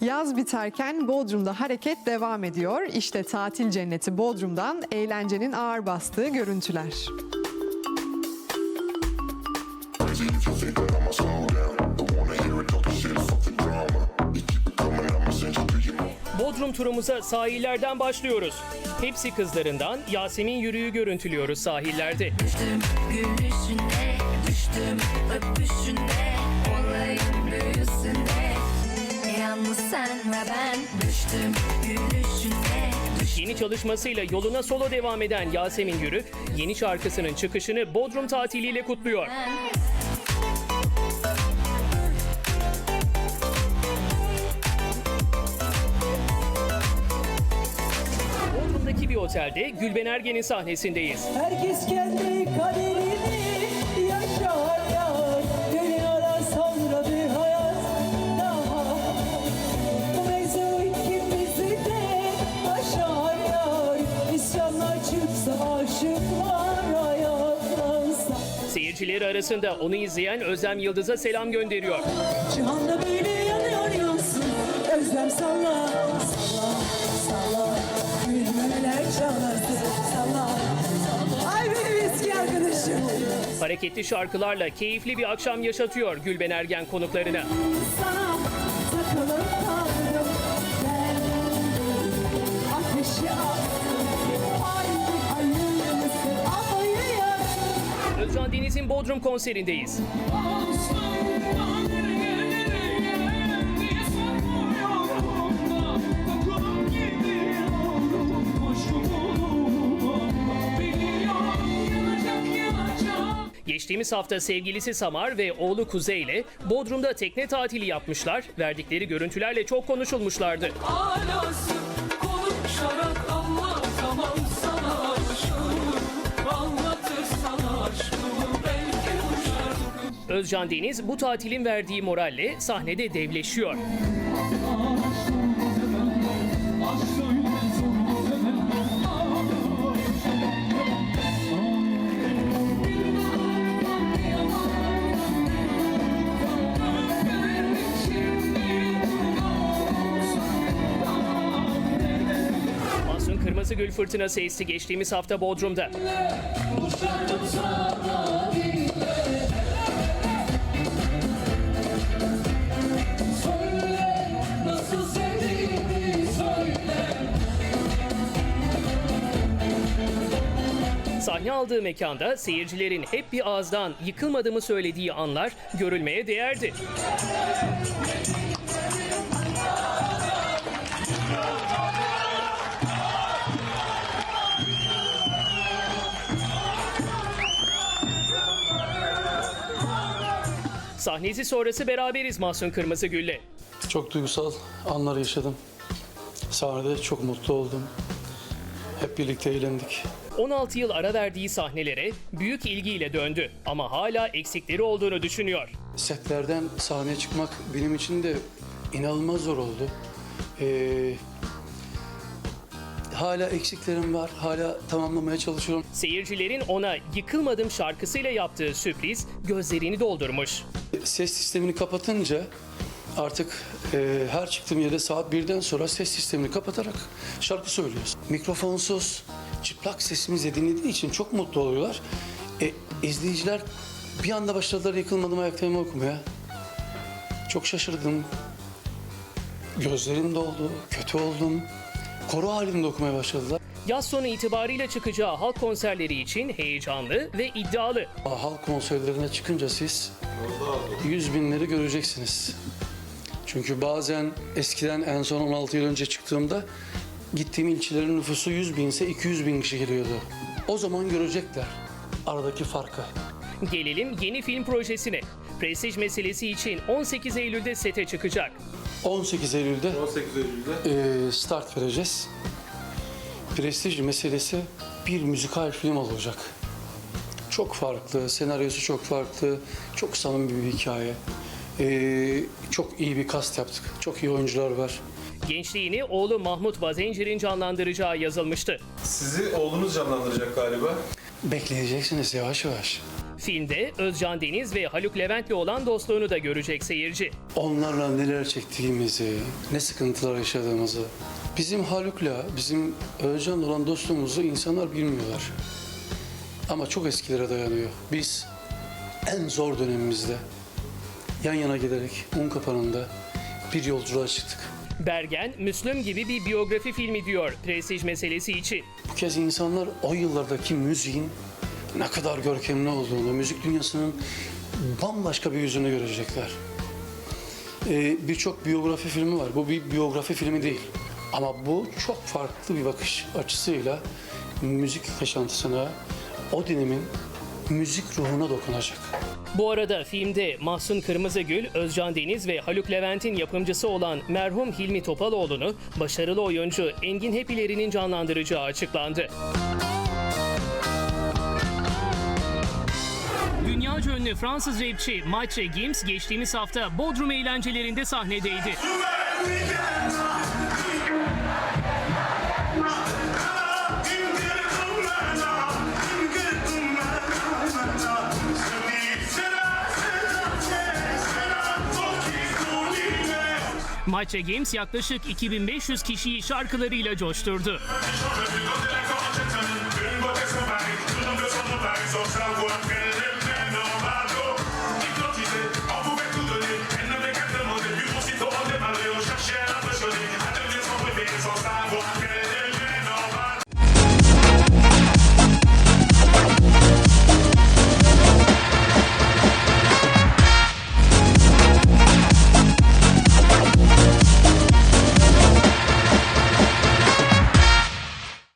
Yaz biterken Bodrum'da hareket devam ediyor. İşte tatil cenneti Bodrum'dan eğlencenin ağır bastığı görüntüler. Bodrum turumuza sahillerden başlıyoruz. Hepsi kızlarından Yasemin Yürüyü görüntülüyoruz sahillerde. Düştüm gülüşüne, düştüm öpüşüne sen ve ben Düştüm gülüşüne, düştüm Yeni çalışmasıyla yoluna solo devam eden Yasemin Yürük, yeni şarkısının çıkışını Bodrum tatiliyle kutluyor. Bodrum'daki bir otelde Gülben Ergen'in sahnesindeyiz. Herkes kendi kaderini Seyircileri arasında onu izleyen Özlem Yıldız'a selam gönderiyor. Cihanda böyle yanıyor yansın. Özlem salla salla salla. Gülmemeler çalasın salla Ay benim eski arkadaşım. Hareketli şarkılarla keyifli bir akşam yaşatıyor Gülben Ergen konuklarına. sana Deniz'in Bodrum konserindeyiz. Geçtiğimiz hafta sevgilisi Samar ve oğlu Kuzey ile Bodrum'da tekne tatili yapmışlar. Verdikleri görüntülerle çok konuşulmuşlardı. Alası Özcan Deniz bu tatilin verdiği moralle sahnede devleşiyor. Mahsun Kırmızıgül fırtınası esti geçtiğimiz hafta Bodrum'da. Nasıl Sahne aldığı mekanda seyircilerin hep bir ağızdan yıkılmadığımı söylediği anlar görülmeye değerdi. Sahnesi sonrası beraberiz Mahsun Kırmızıgül'le. Çok duygusal anlar yaşadım. Sahnede çok mutlu oldum. Hep birlikte eğlendik. 16 yıl ara verdiği sahnelere büyük ilgiyle döndü ama hala eksikleri olduğunu düşünüyor. Setlerden sahneye çıkmak benim için de inanılmaz zor oldu. Ee, hala eksiklerim var. Hala tamamlamaya çalışıyorum. Seyircilerin ona Yıkılmadım şarkısıyla yaptığı sürpriz gözlerini doldurmuş. Ses sistemini kapatınca artık e, her çıktığım yere saat birden sonra ses sistemini kapatarak şarkı söylüyoruz. Mikrofonsuz, çıplak sesimizi dinlediği için çok mutlu oluyorlar. E, izleyiciler bir anda başladılar yıkılmadım ayaklarımı okumaya. Çok şaşırdım. Gözlerim doldu, kötü oldum. Koro halinde okumaya başladılar. Yaz sonu itibariyle çıkacağı halk konserleri için heyecanlı ve iddialı. Halk konserlerine çıkınca siz yüz binleri göreceksiniz. Çünkü bazen eskiden en son 16 yıl önce çıktığımda gittiğim ilçelerin nüfusu 100 binse 200 bin kişi geliyordu. O zaman görecekler aradaki farkı. Gelelim yeni film projesine. Prestij meselesi için 18 Eylül'de sete çıkacak. 18 Eylül'de 18 Eylül'de eee, start vereceğiz. Prestij meselesi bir müzikal film olacak. Çok farklı, senaryosu çok farklı, çok samimi bir hikaye. Eee, çok iyi bir kast yaptık, çok iyi oyuncular var. Gençliğini oğlu Mahmut Bazencir'in canlandıracağı yazılmıştı. sizi oğlunuz canlandıracak galiba. Bekleyeceksiniz yavaş yavaş. Filmde Özcan Deniz ve Haluk Levent'le olan dostluğunu da görecek seyirci. Onlarla neler çektiğimizi, ne sıkıntılar yaşadığımızı, bizim Haluk'la, bizim Özcan'la olan dostluğumuzu insanlar bilmiyorlar. Ama çok eskilere dayanıyor. Biz en zor dönemimizde yan yana giderek un kapanında bir yolculuğa çıktık. Bergen, Müslüm gibi bir biyografi filmi diyor prestij meselesi için. Bu kez insanlar o yıllardaki müziğin ne kadar görkemli olduğunu, müzik dünyasının bambaşka bir yüzünü görecekler. Ee, Birçok biyografi filmi var. Bu bir biyografi filmi değil. Ama bu çok farklı bir bakış açısıyla müzik yaşantısına, o dönemin müzik ruhuna dokunacak. Bu arada filmde Mahsun Kırmızıgül, Özcan Deniz ve Haluk Levent'in yapımcısı olan merhum Hilmi Topaloğlu'nu başarılı oyuncu Engin Hepileri'nin canlandıracağı açıklandı. Dünyaca ünlü Fransız rapçi Maitre Gims geçtiğimiz hafta Bodrum eğlencelerinde sahnedeydi. Maitre Games yaklaşık 2500 kişiyi şarkılarıyla coşturdu.